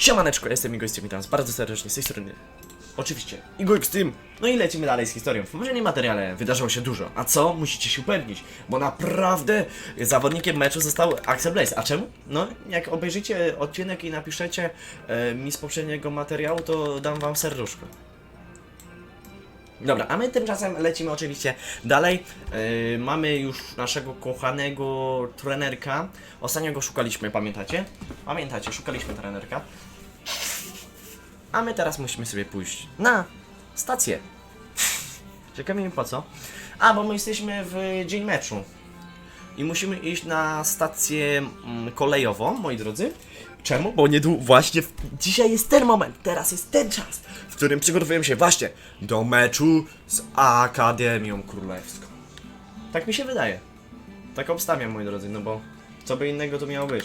Siemaneczko, jestem Igor Steam, witam bardzo serdecznie z tej strony. Oczywiście, Igor Steam. No i lecimy dalej z historią. W poprzednim materiale wydarzyło się dużo. A co? Musicie się upewnić, bo naprawdę zawodnikiem meczu został Axel Blaze. A czemu? No, jak obejrzycie odcinek i napiszecie e, mi z poprzedniego materiału, to dam wam serduszko. Dobra, a my tymczasem lecimy oczywiście dalej. Yy, mamy już naszego kochanego trenerka. Ostatnio go szukaliśmy, pamiętacie? Pamiętacie, szukaliśmy trenerka. A my teraz musimy sobie pójść na stację. Ciekawi mnie po co? A, bo my jesteśmy w dzień meczu. I musimy iść na stację mm, kolejową, moi drodzy. Czemu? Bo niedługo, właśnie w, dzisiaj jest ten moment, teraz jest ten czas, w którym przygotowujemy się właśnie do meczu z Akademią Królewską. Tak mi się wydaje. Tak obstawiam, moi drodzy, no bo co by innego tu miało być?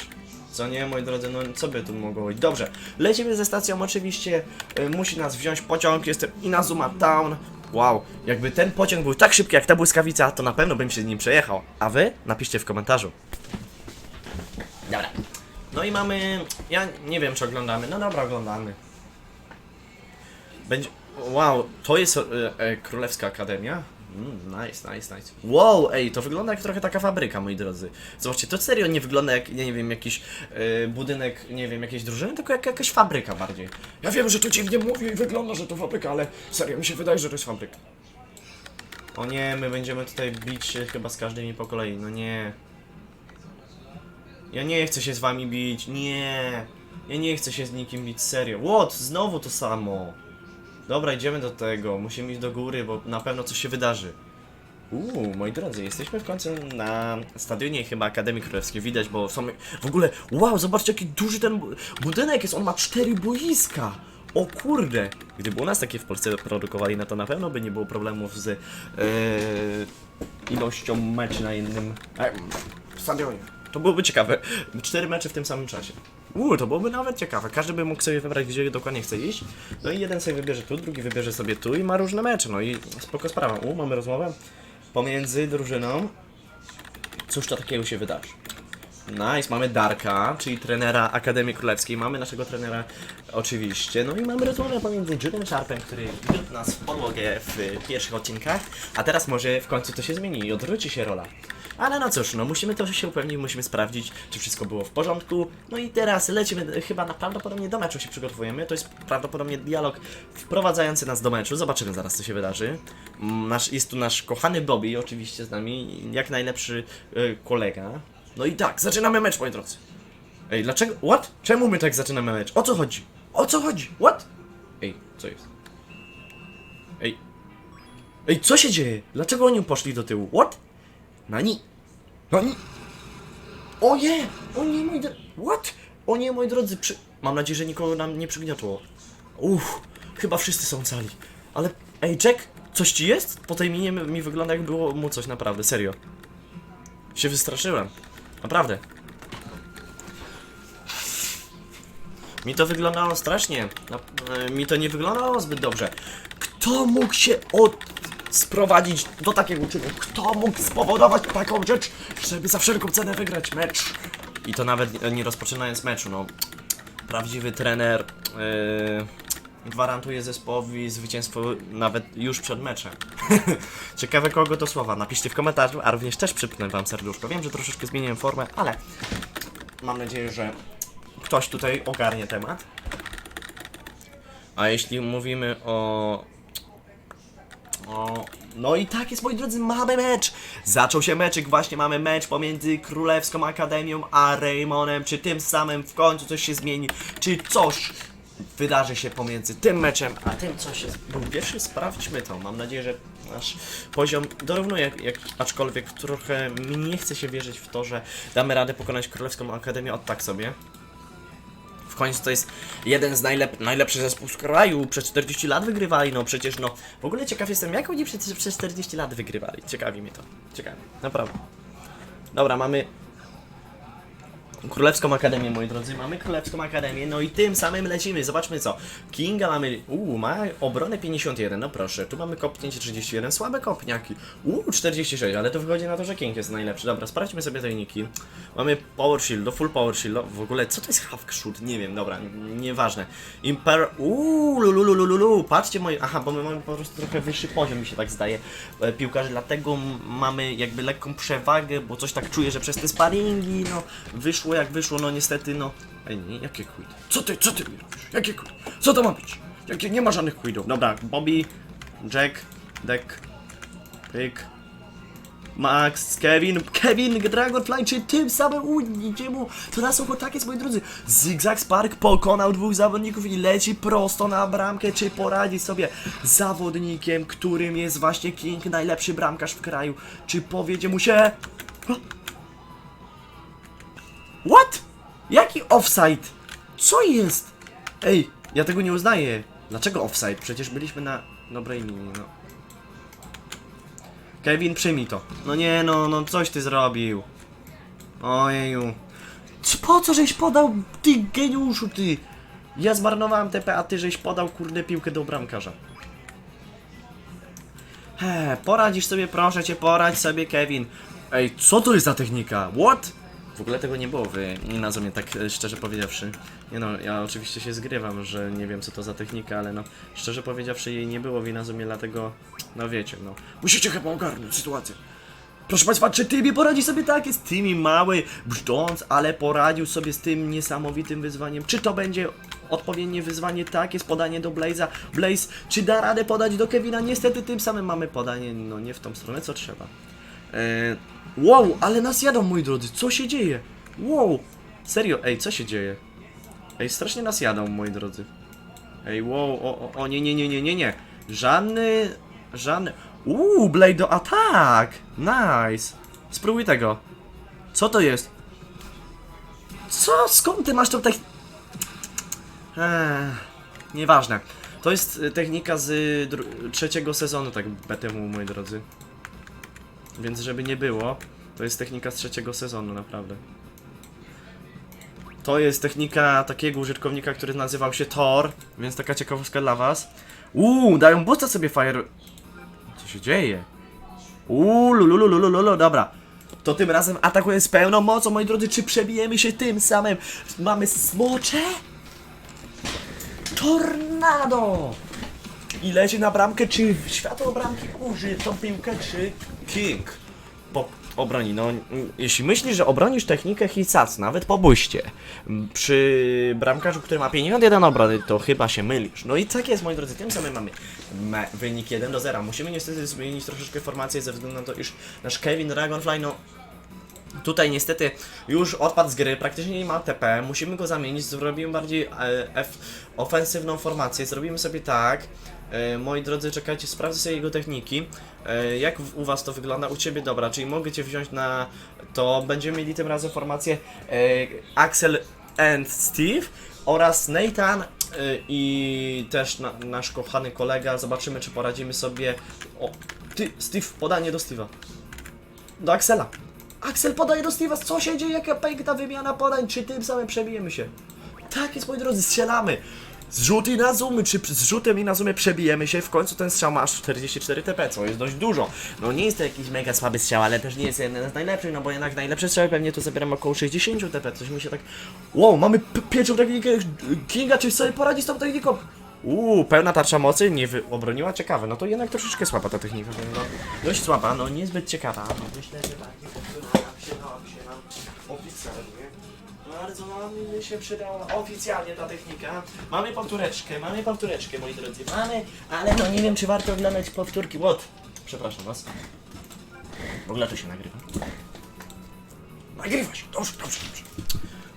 Co nie, moi drodzy, no co by tu mogło być? Dobrze, lecimy ze stacją, oczywiście y, musi nas wziąć pociąg, jestem Inazuma Town. Wow, jakby ten pociąg był tak szybki jak ta błyskawica, to na pewno bym się z nim przejechał. A wy? Napiszcie w komentarzu. Dobra. No i mamy. Ja nie wiem, czy oglądamy. No dobra, oglądamy. Będzie. Wow, to jest e, e, Królewska Akademia. Mm, nice, nice, nice. Wow, ej, to wygląda jak trochę taka fabryka, moi drodzy. Zobaczcie, to serio nie wygląda jak, nie wiem, jakiś e, budynek, nie wiem, jakiejś drużyny, tylko jak jakaś fabryka bardziej. Ja wiem, że to dziwnie mówię i wygląda, że to fabryka, ale serio mi się wydaje, że to jest fabryka. O nie, my będziemy tutaj bić się chyba z każdymi po kolei, no nie. Ja nie chcę się z wami bić, nie. Ja nie chcę się z nikim bić, serio. What? Znowu to samo. Dobra, idziemy do tego, musimy iść do góry, bo na pewno coś się wydarzy. Uuu, moi drodzy, jesteśmy w końcu na stadionie chyba Akademii Królewskiej, widać, bo są... W ogóle, wow, zobaczcie jaki duży ten bu- budynek jest, on ma cztery boiska! O kurde! Gdyby u nas takie w Polsce produkowali, no to na pewno by nie było problemów z e, ilością meczy na jednym e, stadionie. To byłoby ciekawe. Cztery mecze w tym samym czasie. Uuu, to byłoby nawet ciekawe. Każdy by mógł sobie wybrać, gdzie dokładnie chce iść. No i jeden sobie wybierze tu, drugi wybierze sobie tu i ma różne mecze. No i spoko sprawa. U, mamy rozmowę pomiędzy drużyną. Cóż to takiego się wydarzy? Nice, mamy Darka, czyli trenera Akademii Królewskiej. Mamy naszego trenera oczywiście. No i mamy rozmowę pomiędzy Judem Sharpem, który wiódł nas w podłogę w pierwszych odcinkach, a teraz może w końcu to się zmieni i odwróci się rola. Ale no cóż, no musimy to się upewnić, musimy sprawdzić, czy wszystko było w porządku. No i teraz lecimy chyba na prawdopodobnie do meczu się przygotowujemy. To jest prawdopodobnie dialog wprowadzający nas do meczu. Zobaczymy zaraz, co się wydarzy. Mm, Nasz, jest tu nasz kochany Bobby, oczywiście z nami, jak najlepszy y, kolega. No i tak, zaczynamy mecz, moi drodzy. Ej, dlaczego? What? Czemu my tak zaczynamy mecz? O co chodzi? O co chodzi? What? Ej, co jest? Ej. Ej, co się dzieje? Dlaczego oni poszli do tyłu? What? Nani? Nani? O nie! O nie, moi drodzy. What? O nie, moi drodzy, przy... Mam nadzieję, że nikogo nam nie przygniotło. Uff, chyba wszyscy są cali. Ale, ej, Jack, coś ci jest? Po tej minie mi wygląda jak było mu coś naprawdę, serio. Się wystraszyłem. Naprawdę. Mi to wyglądało strasznie. E, mi to nie wyglądało zbyt dobrze. Kto mógł się od... sprowadzić do takiego czynu? Kto mógł spowodować taką rzecz, żeby za wszelką cenę wygrać mecz? I to nawet nie- rozpoczynając meczu, no. Prawdziwy trener yy, gwarantuje zespołowi zwycięstwo nawet już przed meczem. Ciekawe kogo to słowa. Napiszcie w komentarzu, a również też przypnę wam serduszko. Wiem, że troszeczkę zmieniłem formę, ale mam nadzieję, że ktoś tutaj ogarnie temat. A jeśli mówimy o. O. No i tak jest, moi drodzy, mamy mecz! Zaczął się meczyk, właśnie mamy mecz pomiędzy Królewską Akademią a Raymonem. Czy tym samym w końcu coś się zmieni? Czy coś wydarzy się pomiędzy tym meczem a tym, co się był pierwszy? Sprawdźmy to. Mam nadzieję, że nasz poziom dorównuje, jak, aczkolwiek trochę mi nie chce się wierzyć w to, że damy radę pokonać Królewską Akademię od tak sobie. W końcu to jest jeden z najlep najlepszych zespół z kraju. Przez 40 lat wygrywali, no przecież no. W ogóle ciekaw jestem, jak oni przez, przez 40 lat wygrywali. Ciekawi mnie to. Ciekawi, naprawdę. Dobra, mamy. Królewską Akademię, moi drodzy. Mamy Królewską Akademię, no i tym samym lecimy. Zobaczmy co. Kinga mamy. Uuu, ma obronę 51, no proszę. Tu mamy kopnięcie 31, słabe kopniaki. Uuu, 46, ale to wychodzi na to, że King jest najlepszy. Dobra, sprawdźmy sobie te wyniki. Mamy Power Shield, Full Power Shield. W ogóle, co to jest Half Shoot? Nie wiem, dobra, nieważne. Imper. Uuu, lululululu. Patrzcie moje. Aha, bo my mamy po prostu trochę wyższy poziom, mi się tak zdaje. E, Piłkarzy, dlatego mamy jakby lekką przewagę, bo coś tak czuję, że przez te sparingi, no wyszło jak wyszło, no niestety, no. Ej, nie, jakie quid? Co ty, co ty mi robisz? Jakie quid? Co to ma być? Jakie, nie ma żadnych quidów. Dobra, Bobby, Jack, Deck, Pick, Max, Kevin, Kevin, Dragonfly, czy tym samym ujdzie mu? To nas są tak jest, moi drodzy. Zigzag Spark pokonał dwóch zawodników i leci prosto na bramkę. Czy poradzi sobie z zawodnikiem, którym jest właśnie King, najlepszy bramkarz w kraju? Czy powiedzie mu się... What? Jaki offside? Co jest? Ej, ja tego nie uznaję. Dlaczego offside? Przecież byliśmy na dobrej linii, no. Kevin, przyjmij to. No nie, no, no, coś ty zrobił. Ojeju. C- Po co żeś podał, ty geniuszu, ty? Ja zmarnowałem TP, a ty żeś podał, kurde, piłkę do bramkarza. He, poradzisz sobie, proszę cię, poradź sobie, Kevin. Ej, co to jest za technika? What? W ogóle tego nie było w Inazumie, tak e, szczerze powiedziawszy. Nie no, ja oczywiście się zgrywam, że nie wiem co to za technika, ale no, szczerze powiedziawszy jej nie było w Inazumie, dlatego, no wiecie, no. Musicie chyba ogarnąć sytuację. Proszę Państwa, czy Tymi poradzi sobie tak? Jest Tymi mały, brzdąc, ale poradził sobie z tym niesamowitym wyzwaniem. Czy to będzie odpowiednie wyzwanie? Tak, jest podanie do Blaze'a. Blaze, czy da radę podać do Kevina? Niestety tym samym mamy podanie, no nie w tą stronę, co trzeba. Eee, wow, ale nas jadą, moi drodzy, co się dzieje? Wow, serio, ej, co się dzieje? Ej, strasznie nas jadą, moi drodzy. Ej, wow, o, o, o, nie, nie, nie, nie, nie, nie. Żadny, żadny... Uuu, Blade do atak! Nice. Spróbuj tego. Co to jest? Co? Skąd ty masz tą tech... Eee, nieważne. To jest y, technika z trzeciego sezonu, tak BTM, moi drodzy. Więc żeby nie było, to jest technika z trzeciego sezonu, naprawdę. To jest technika takiego użytkownika, który nazywał się Thor, więc taka ciekawostka dla was. Uuu, dają boosta sobie Fire... Co się dzieje? Uuu, lulululululu, dobra. To tym razem atakuje z pełną mocą, moi drodzy, czy przebijemy się tym samym? Mamy smocze? Tornado! I leci na bramkę, czy światło bramki uży tą piłkę, czy King? Po obroni, no jeśli myślisz, że obronisz technikę Hisac, nawet po buście, przy bramkarzu, który ma 51 obrony, to chyba się mylisz. No i tak jest, moi drodzy, tym samym mamy wynik 1 do 0. Musimy niestety zmienić troszeczkę formację ze względu na to, iż nasz Kevin Dragonfly, no Tutaj niestety już odpadł z gry, praktycznie nie ma TP, musimy go zamienić, zrobimy bardziej e, ofensywną formację, zrobimy sobie tak, moi drodzy, czekajcie, sprawdzę sobie jego techniki, e, jak u was to wygląda, u ciebie dobra, czyli mogę cię wziąć na to, będziemy mieli tym razem formację e, Axel and Steve oraz Nathan e, i też na, nasz kochany kolega, zobaczymy czy poradzimy sobie, o, ty, Steve, podanie do Steve'a. Do Axela. Axel podaje do Steve'a, co się dzieje, jaka piękna wymiana podań, czy tym samym przebijemy się? Tak jest, moi drodzy, strzelamy. Zrzut i na zoomy, czy z rzutem i na zoomie przebijemy się, w końcu ten strzał ma aż 44 TP, co jest dość dużo. No nie jest to jakiś mega słaby strzał, ale też nie jest jeden z najlepszych, no bo jednak najlepsze strzały pewnie to zabieram około 60 TP, coś mi się tak... Wow, mamy pierwszą technikę Kinga, czy sobie poradzi z tą techniką? Uuu, pełna tarcza mocy, nie obroniła, ciekawe, no to jednak troszeczkę słaba ta technika, no dość słaba, no niezbyt ciekawa, no myślę, że tak, się, nam. Bardzo nam się przydała oficjalnie ta technika. Mamy powtóreczkę, mamy powtóreczkę, moi drodzy, mamy, ale no nie wiem, czy warto oglądać powtórki, what? Przepraszam was. W ogóle to się nagrywa. Nagrywa się, dobrze, dobrze, dobrze.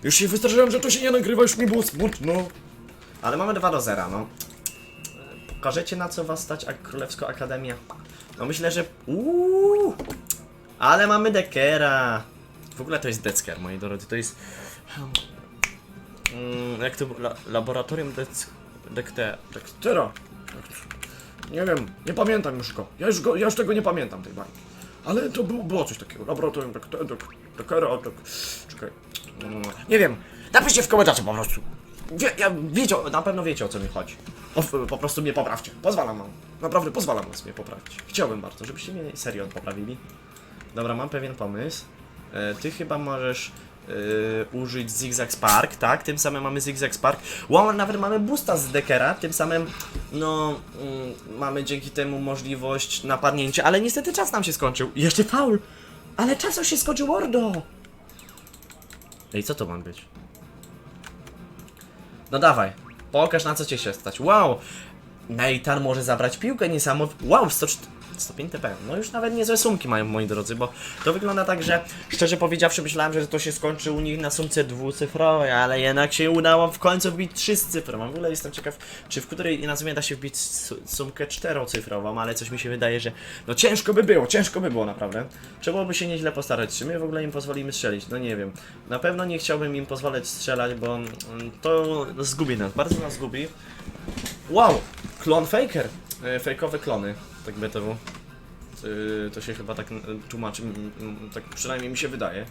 Już się wystraszyłem, że to się nie nagrywa, już mi było smutno. Ale mamy 2 do 0, no. Pokażecie na co was stać jak Królewska Akademia? No myślę, że... Uuu, ale mamy Dekera. W ogóle to jest Decker, moi drodzy, to jest... Mm, jak to było? La, laboratorium Dec... Dekte... Dek. Nie wiem, nie pamiętam już go. Ja już, go, ja już tego nie pamiętam, tej bajki. Ale to było, było coś takiego. Laboratorium, tak, tak, tak, tak. Czekaj. mm, nie wiem, napiszcie w komentarzu po prostu. Wie, ja wiecie, na pewno wiecie o co mi chodzi. Po, po prostu mnie poprawcie. Pozwalam wam. Naprawdę pozwalam was mnie poprawić. Chciałbym bardzo, żebyście mnie serio poprawili. Dobra, mam pewien pomysł. E, ty chyba możesz e, użyć Zigzag Spark, tak? Tym samym mamy Zigzag Spark. Wow, nawet mamy boosta z Dekera, tym samym, no, mm, mamy dzięki temu możliwość napadnięcia, ale niestety czas nam się skończył. Jeszcze faul! Ale czas się skończył, Ordo! Ej, co to ma być? No dawaj, pokaż na co cię się stać. Wow! Nathan może zabrać piłkę niesamowicie. Wow, 100, 105 TP. No już nawet niezłe sumki mają, moi drodzy, bo to wygląda tak, że szczerze powiedziawszy myślałem, że to się skończy u nich na sumce dwucyfrowej, ale jednak się udało w końcu wbić trzycyfrową. W ogóle jestem ciekaw, czy w której nazwie da się wbić su- sumkę czterocyfrową, ale coś mi się wydaje, że no ciężko by było, ciężko by było naprawdę. Trzeba byłoby się nieźle postarać. Czy my w ogóle im pozwolimy strzelić? No nie wiem. Na pewno nie chciałbym im pozwalać strzelać, bo mm, to zgubi nas, bardzo nas zgubi. Wow! Klon Faker! E, fejkowe klony, tak BTW. E, to się chyba tak tłumaczy, tak przynajmniej mi się wydaje.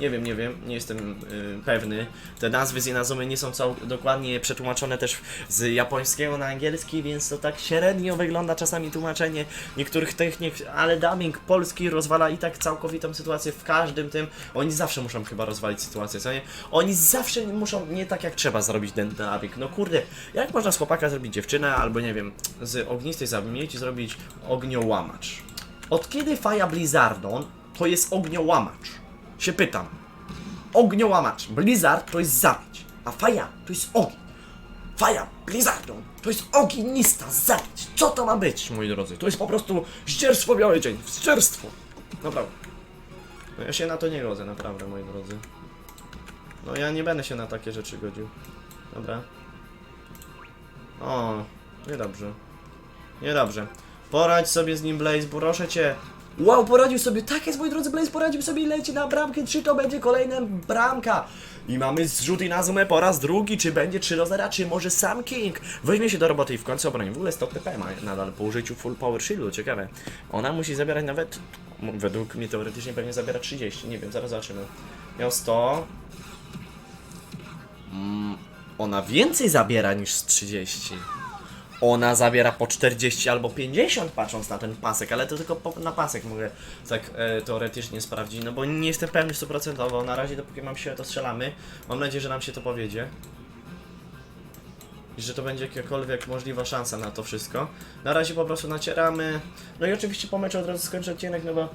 Nie wiem, nie wiem, nie jestem e, pewny. Te nazwy z Inazumy nie są cał dokładnie przetłumaczone też z japońskiego na angielski, więc to tak średnio wygląda czasami tłumaczenie niektórych technik, ale dubbing polski rozwala i tak całkowitą sytuację w każdym tym. Oni zawsze muszą chyba rozwalić sytuację, co nie? Oni zawsze muszą nie tak jak trzeba zrobić ten dubbing. No kurde, jak można z chłopaka zrobić dziewczynę, albo nie wiem, z ognistej zamieć i zrobić ogniołamacz? Od kiedy Faja Blizzardon to jest ogniołamacz? Się pytam. Ogniołamacz. Blizzard to jest zabić, a Faja to jest ogień. Faja Blizzardon to jest ognista zabić. Co to ma być, moi drodzy? To jest po prostu zdzierstwo biały dzień. Zdzierstwo. Naprawdę. No ja się na to nie godzę, naprawdę, moi drodzy. No ja nie będę się na takie rzeczy godził. Dobra. O, niedobrze. Niedobrze. Poradź sobie z nim, Blaze, proszę cię. Wow, poradził sobie, tak jest, moi drodzy, Blaze poradził sobie i leci na bramkę, czy to będzie kolejna bramka? I mamy zrzut i na zoomę po raz drugi, czy będzie 3 do 0, czy może sam King weźmie się do roboty i w końcu obroni. W ogóle 100 TP ma nadal po użyciu full power shieldu, ciekawe. Ona musi zabierać nawet, według mnie teoretycznie pewnie zabiera 30, nie wiem, zaraz zobaczymy. Miał 100, Mm, ona więcej zabiera niż z 30. Ona zabiera po 40 albo 50 patrząc na ten pasek, ale to tylko po, na pasek mogę tak e, teoretycznie sprawdzić, no bo nie jestem pewny stuprocentowo. Na razie dopóki mam siłę to strzelamy. Mam nadzieję, że nam się to powiedzie. I że to będzie jakakolwiek możliwa szansa na to wszystko. Na razie po prostu nacieramy. No i oczywiście po meczu od razu skończę odcinek, no bo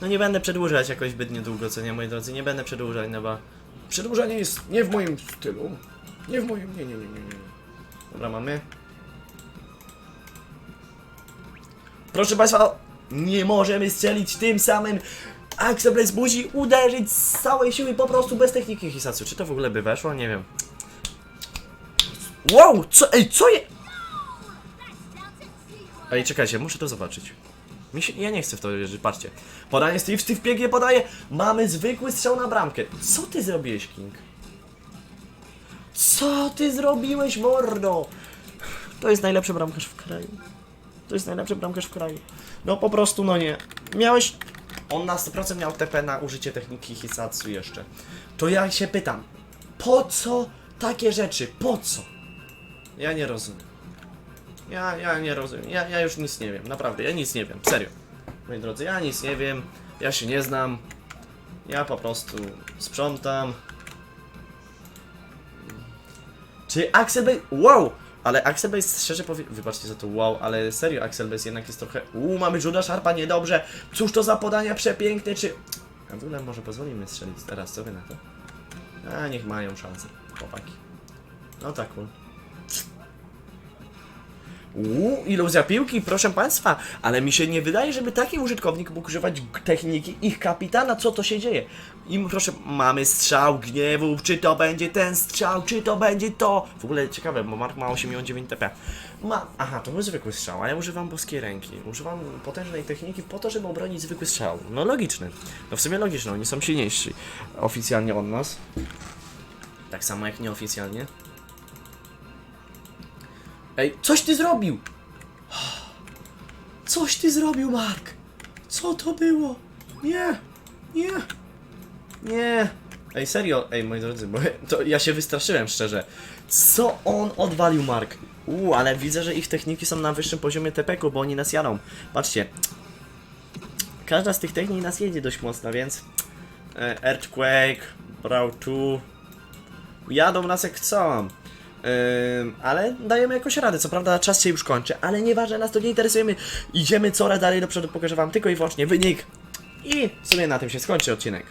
no nie będę przedłużać jakoś zbytnio długo, co nie moi drodzy, nie będę przedłużać, no bo Przedłużanie jest nie w moim stylu. Nie w moim, nie, nie, nie, nie, nie. Dobra, mamy. Proszę Państwa, nie możemy strzelić tym samym. Axel Blaze musi uderzyć z całej siły po prostu bez techniki Hisatsu. Czy to w ogóle by weszło? Nie wiem. Wow, co, ej, co je... Ej, czekajcie, muszę to zobaczyć. Się, ja nie chcę w to wierzyć, patrzcie. Podanie Steve, Steve pięknie podaje. Mamy zwykły strzał na bramkę. Co ty zrobiłeś, King? Co ty zrobiłeś, mordo? To jest najlepszy bramkarz w kraju. To jest najlepszy bramkarz w kraju. No po prostu, no nie. Miałeś... On na 100% miał TP na użycie techniki Hisatsu jeszcze. To ja się pytam, po co takie rzeczy? Po co? Ja nie rozumiem. Ja, ja nie rozumiem. Ja, ja już nic nie wiem. Naprawdę, ja nic nie wiem. Serio. Moi drodzy, ja nic nie wiem. Ja się nie znam. Ja po prostu sprzątam. Czy Axel. Wow! Ale Axel Base, szczerze powiem... Wybaczcie za to wow, ale serio Axel Base jednak jest trochę... Uuu, mamy Juda Sharpa, niedobrze! Cóż to za podania przepiękne, czy... A w ogóle może pozwolimy strzelić teraz, co wy na to? A, niech mają szansę, chłopaki. No tak, cool. Uuu, iluzja piłki, proszę Państwa, ale mi się nie wydaje, żeby taki użytkownik mógł używać techniki ich kapitana, co to się dzieje. I proszę, mamy strzał gniewu, czy to będzie ten strzał, czy to będzie to. W ogóle ciekawe, bo Mark ma 89 TP. Ma, aha, to był zwykły strzał, a ja używam boskiej ręki. Używam potężnej techniki po to, żeby obronić zwykły strzał. No logiczny. No w sumie logiczne, oni są silniejsi oficjalnie od nas. Tak samo jak nieoficjalnie. Ej, coś ty zrobił! Coś ty zrobił, Mark! Co to było? Nie! Nie! Nie! Ej, serio, ej, moi drodzy, bo to ja się wystraszyłem szczerze. Co on odwalił, Mark? Uuu, ale widzę, że ich techniki są na wyższym poziomie TPK, bo oni nas jadą. Patrzcie. Każda z tych technik nas jedzie dość mocno, więc... E, Earthquake, Brawl 2... Jadą nas jak chcą. Ale dajemy jakoś radę, co prawda czas się już kończy, ale nieważne, nas to nie interesujemy. Idziemy coraz dalej do przodu, pokażę wam tylko i wyłącznie wynik. I w sumie na tym się skończy odcinek.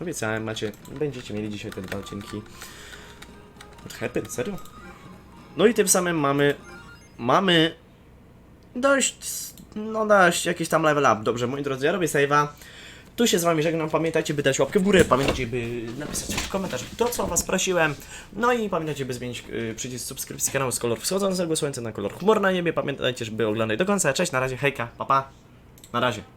Obiecałem, macie, będziecie mieli dzisiaj te dwa odcinki. What happened? Serio? No i tym samym mamy, mamy dość, no dość jakiś tam level up. Dobrze, moi drodzy, ja robię save'a. Tu się z wami żegnam, pamiętajcie by dać łapkę w górę, pamiętajcie by napisać w komentarzu to, co was prosiłem. No i pamiętajcie by zmienić y, przycisk subskrypcji kanału z kolor wschodzącego słońca na kolor chmur na niebie. Pamiętajcie, żeby oglądać do końca. Cześć, na razie, hejka, papa. Pa. Na razie.